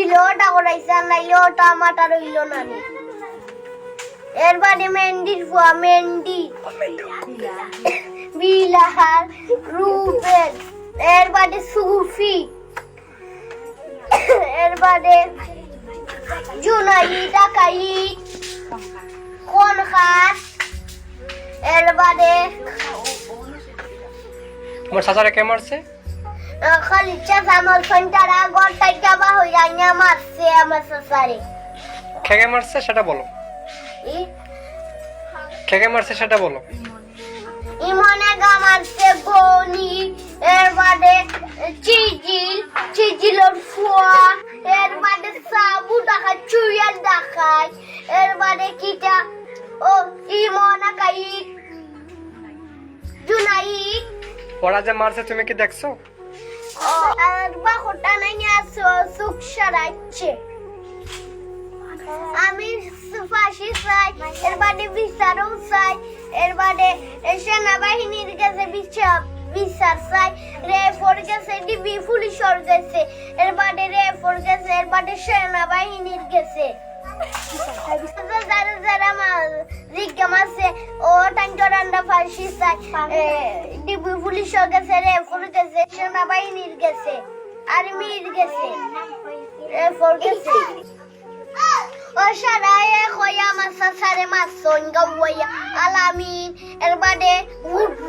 দিলে ওটা করাইছে আর নাইলে ওটা আমাটা রইল না। এর বাদে মেহেন্দির ফুয়া, মেহেন্দি। বিলাহার রুবেল এর বাদে সুফি এর বাদে জুনাই ডাকাই কনখাস এর কে মারছে? আহ, খালি চাচা আমার ফোনটারা হয়ে যায় না মারছে আমার সাসারে খেকে মারছে সেটা বলো। খেকে মারছে সেটা বলো। ইমনে গামারছে গনি এর বাদে চিজিল চিজিলের ফুয়া এর বাদে সাবু দেখা চুইয়ার দেখায় এর বাদে কিটা ও ইমনা কাই? জুনাই। ওরা যে মারছে তুমি কি দেখছ? বাকুটা আসো, সুখ সারাচ্ছে। আমি ফাঁসি চাই, এর বাদে বিচারও চাই, এর বাদে সেনাবাহিনীর কাছে বিচার বিচার চাই। রেফোর কাছে ডিবি পুলিশের কাছে, এর বাদে রেফোর কাছে, এর বাদে সেনাবাহিনীর কাছে। ফাঁসি চাই ডিবি পুলিশের কাছে রেফোর কাছে সেনাবাহিনীর গেছে আর্মির গেছে রেফোর গেছে ও সারায় খয়া মাসা সারে মাসন গাওয়া আলামিন, এর বাদে ভাই